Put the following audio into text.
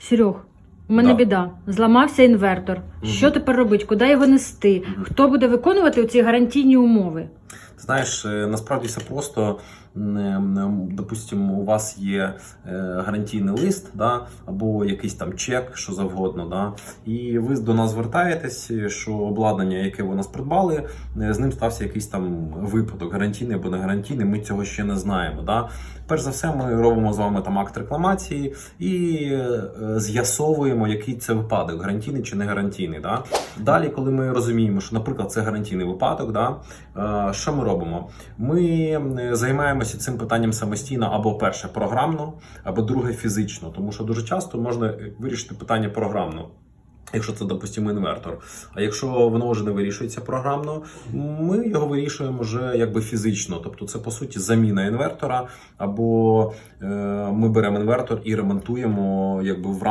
Серег, у мене Да. біда. Зламався інвертор. Мгм. Що тепер робити? Куди його нести? Хто буде виконувати ці гарантійні умови? Знаєш, е, насправді все просто. М, м, Допустимо, у вас є е, гарантійний лист, да, або якийсь там чек, що завгодно. Да, і ви до нас звертаєтесь, що обладнання, яке ви нас придбали, е, з ним стався якийсь там випадок, гарантійний або не гарантійний. Ми цього ще не знаємо. Да. Перш за все, ми робимо з вами там акт рекламації і е, з'ясовуємо, який це випадок, гарантійний чи не гарантійний. Да. Далі, коли ми розуміємо, що, наприклад, це гарантійний випадок, да, е, що ми робимо? Ми е, займаємося цим питанням самостійно або перше програмно, або друге фізично, тому що дуже часто можна е, вирішити питання програмно. Якщо це, допустимо, інвертор. А якщо воно вже не вирішується програмно, ми його вирішуємо вже якби фізично. Тобто, це по суті заміна інвертора, або е, ми беремо інвертор і ремонтуємо якби в рамках.